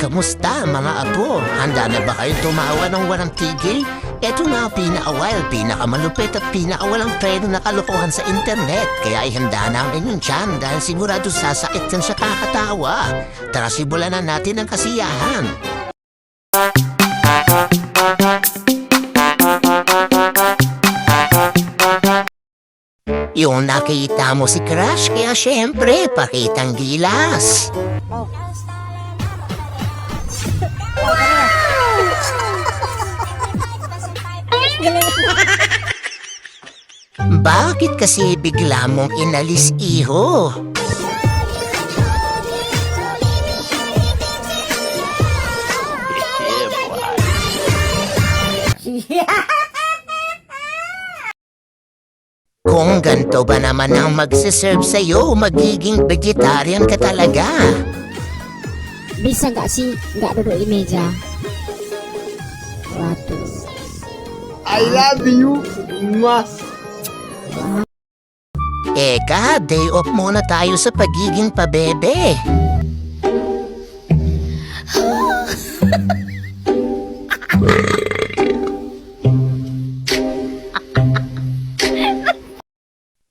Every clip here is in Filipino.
Kamusta mga apo? Handa na ba kayo tumawa ng walang tigil? Ito na ang pinaka-wild, pinakamalupit at pinakawalang preno na kalokohan sa internet. Kaya ihanda namin yung tiyan dahil sigurado sasakit yan sa kakatawa. Tara simulan na natin ang kasiyahan. Yung nakita mo si Crush, kaya syempre, pakitang gilas. Bakit kasi bigla mong inalis, iho? Kung ganito ba naman ang magsiserve sa'yo, magiging vegetarian ka talaga. Bisa nggak sih nggak duduk di meja? Waduh. I love you, Mas. Eka, day off muna tayo sa pagiging pabebe.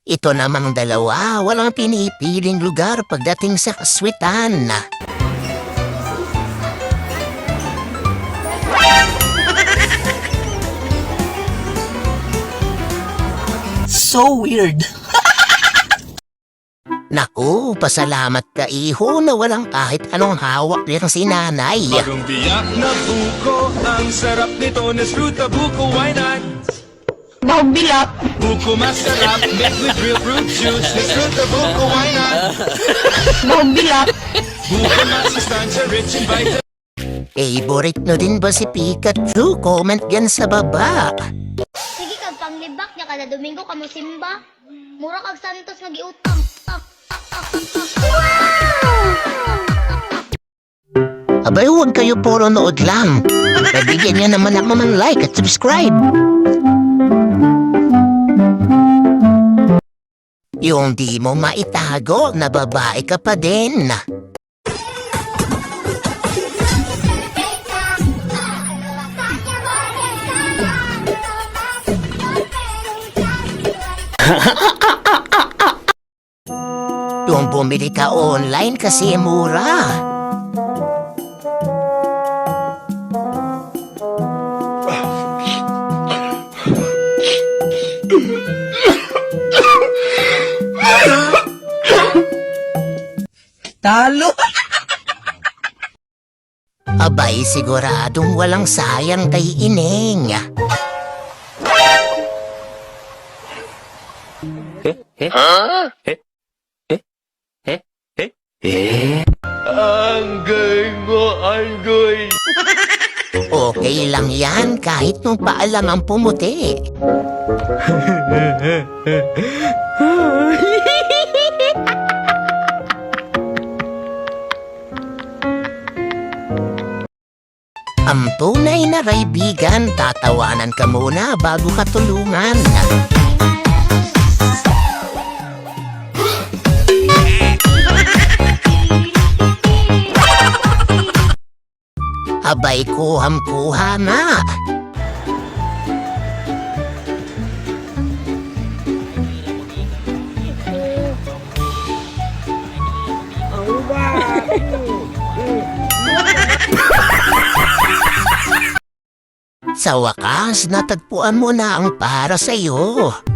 Ito namang dalawa, walang pinipiling lugar pagdating sa kaswitan. So weird. Naku, pasalamat ka iho na walang kahit anong hawak din si nanay. Bagong biyak na buko Ang sarap nito na fruta buko Why not? Mau bilap. Buko masarap Made with real fruit juice Na fruta buko Why not? Mau bilap. Buko masustansya Rich in vitamins Favorite no din ba si Pikachu? Comment yan sa baba. Kada Domingo kamo simba. Mura kag Santos nga giutang. Ah, Abay, huwag kayo puro nood lang. Nabigyan niyo naman ako ng like at subscribe. Yung di mo maitago, na babae ka pa din. Yung bumili ka online kasi mura. Talo. Abay, siguradong walang sayang kay Ineng. Anggoy mo, anggoy Okay lang yan kahit nung paalam ang pumuti. Ang tunay na kaibigan, tatawanan ka muna bago ka tulungan. Abay, kuham-kuha na. Sa wakas, natagpuan mo na ang para sa'yo. She's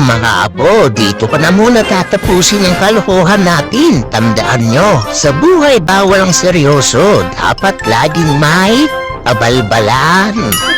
mga apo, dito pa na muna tatapusin ang kalokohan natin. Tandaan nyo, sa buhay bawal ang seryoso. Dapat laging may abalbalan.